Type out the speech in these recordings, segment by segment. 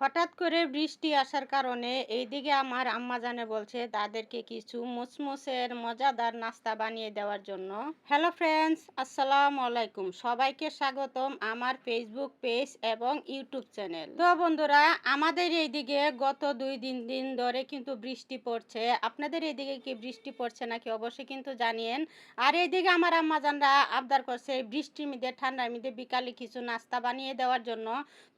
হঠাৎ করে বৃষ্টি আসার কারণে এইদিকে আমার আম্মা জানে বলছে, তাদেরকে কিছু মুসমুসের মজাদার নাস্তা বানিয়ে দেওয়ার জন্য। হ্যালো ফ্রেন্ডস আসসালামু আলাইকুম। সবাইকে স্বাগতম আমার ফেসবুক পেজ এবং ইউটিউব চ্যানেল তো বন্ধুরা, আমাদের এইদিকে গত দুই দিন দিন ধরে কিন্তু বৃষ্টি পড়ছে। আপনাদের এইদিকে কি বৃষ্টি পড়ছে নাকি অবশ্যই কিন্তু জানিয়েন। আর এইদিকে আমার আম্মা জানরা আবদার করছে বৃষ্টির মধ্যে, ঠান্ডার মধ্যে বিকালে কিছু নাস্তা বানিয়ে দেওয়ার জন্য।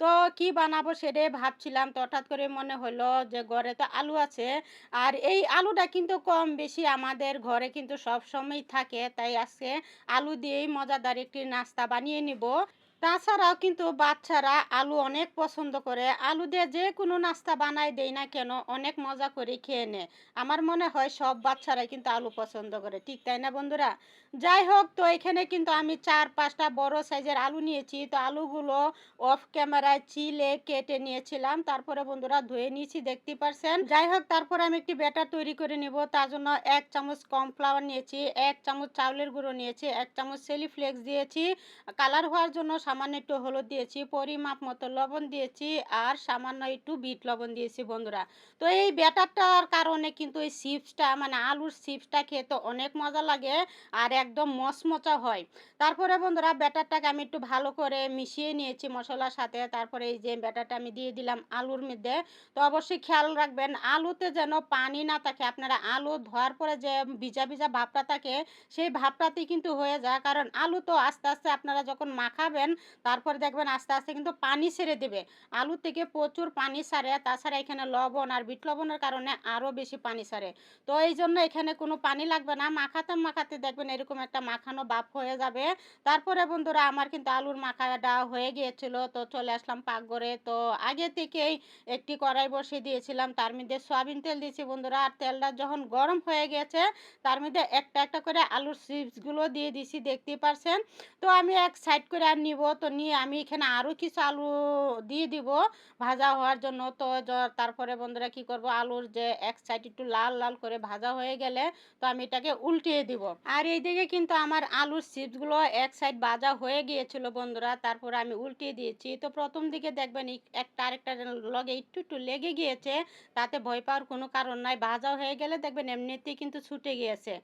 তো কি বানাবো সেটাই ভাবছিলাম তো হঠাৎ করে মনে হলো যে ঘরে তো আলু আছে। আর এই আলুটা কিন্তু কম বেশি আমাদের ঘরে কিন্তু সব সময় থাকে। তাই আজকে আলু দিয়েই মজাদার একটি নাস্তা বানিয়ে নিব। তাছাড়াও কিন্তু বাচ্চারা আলু অনেক পছন্দ করে। আলু দিয়ে যে কোনো নাস্তা বানাই দেয় না কেন, অনেক মজা করে খেয়ে নেয়। আমার মনে হয় সব বাচ্চারাই কিন্তু আলু পছন্দ করে। ঠিক তাই না বন্ধুরা? যাই হোক, তো এখানে কিন্তু আমি চার পাঁচটা বড় সাইজের আলু নিয়েছি। তো আলুগুলো অফ ক্যামেরায় চিলে কেটে নিয়েছিলাম। তারপরে বন্ধুরা ধুয়ে নিয়েছি, দেখতে পারছেন? যাই হোক, তারপরে আমি একটি ব্যাটার তৈরি করে নিব। তার জন্য এক চামচ কর্নফ্লাওয়ার নিয়েছি, এক চামচ চাউলের গুঁড়ো নিয়েছি, এক চামচ সেলি ফ্লেক্স দিয়েছি। কালার হওয়ার জন্য সামান্য একটু হলুদ দিয়েছি, পরিমাপ মতো লবণ দিয়েছি আর সামান্য একটু বিট লবণ দিয়েছি বন্ধুরা। তো এই ব্যাটারটার কারণে কিন্তু এই চিপসটা মানে আলুর চিপসটা খেতে অনেক মজা লাগে আর একদম মচমচা হয়। তারপরে বন্ধুরা ব্যাটারটাকে আমি একটু ভালো করে মিশিয়ে নিয়েছি মশলার সাথে। তারপরে এই যে ব্যাটারটা আমি দিয়ে দিলাম আলুর মধ্যে। তো অবশ্যই খেয়াল রাখবেন, আলুতে যেন পানি না থাকে, আপনারা আলু ধোয়ার পরে যে ভিজা ভিজা ভাবটা থাকে, সেই ভাবটাতেই কিন্তু হয়ে যায়। কারণ আলু তো আস্তে আস্তে আপনারা যখন মাখাবেন তারপরে দেখবেন আস্তে আস্তে কিন্তু পানি ছেড়ে দেবে। আলু থেকে প্রচুর পানি সারে, তাছাড়া এখানে লবণ আর বিট লবণের কারণে আরও বেশি পানি সারে। তো এই জন্য এখানে কোনো পানি লাগবে না, মাখাতে মাখাতে দেখবেন এরকম একটা মাখানো বাপ হয়ে যাবে। তারপরে বন্ধুরা আমার কিন্তু আলুর মাখাটা হয়ে গিয়েছিল, তো চলে আসলাম পাকঘরে। তো আগে থেকেই একটি কড়াই বসিয়ে দিয়েছিলাম, তার মধ্যে সয়াবিন তেল দিয়েছি বন্ধুরা। আর তেলটা যখন গরম হয়ে গেছে, তার মধ্যে একটা একটা করে আলুর চিপসগুলো দিয়ে দিছি দেখতেই পারছেন। তো আমি এক সাইড করে আর নিব তো নিয়ে আমি এখানে আরও কিছু আলু দিয়ে দিব ভাজা হওয়ার জন্য। তো তারপরে বন্ধুরা কি করব? আলুর যে এক সাইড একটু লাল লাল করে ভাজা হয়ে গেলে তো আমি এটাকে উল্টিয়ে দিব। আর এইদিকে কিন্তু আমার আলুর চিপসগুলো এক সাইড ভাজা হয়ে গিয়েছিল বন্ধুরা, তারপরে আমি উল্টিয়ে দিয়েছি। তো প্রথম দিকে দেখবেন একটা আরেকটা লগে একটু একটু লেগে গিয়েছে, তাতে ভয় পাওয়ার কোনো কারণ নাই। ভাজা হয়ে গেলে দেখবেন এমনিতেই কিন্তু ছুটে গিয়েছে।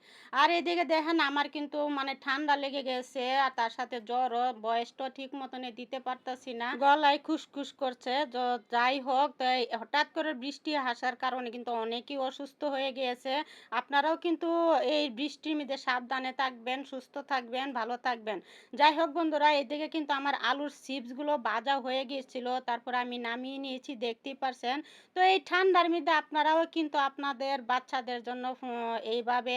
আর এদিকে দেখেন আমার কিন্তু মানে ঠান্ডা লেগে গেছে, আর তার সাথে জ্বরও বয়সটা ঠিক মতনে দিতে পারতাছি না। গলায় খুসখুস করছে। যাই হোক হঠাৎ করে বৃষ্টি আসার কারণে কিন্তু অনেকেই অসুস্থ হয়ে গিয়েছে। আপনারাও কিন্তু এই বৃষ্টির মধ্যে সাবধানে থাকবেন, সুস্থ থাকবেন, ভালো থাকবেন। যাই হোক বন্ধুরা, এদিকে কিন্তু আমার আলুর চিপসগুলো বাজা হয়ে গিয়েছিল। তারপর আমি নামিয়ে নিয়েছি, দেখতেই পারছেন। তো এই ঠান্ডার মধ্যে আপনারাও কিন্তু আপনাদের বাচ্চাদের জন্য এইভাবে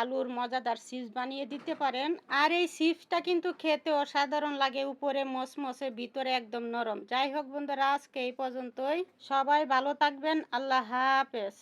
আলুর মজাদার চিপস বানিয়ে দিতে পারেন। আর এই চিপসটা কিন্তু খেতে অসাধারণ লাগে উপরে মসমসে ভিতরে একদম নরম। যাই হোক বন্ধুরা, আজকে এই পর্যন্তই। সবাই ভালো থাকবেন। আল্লাহ হাফেজ।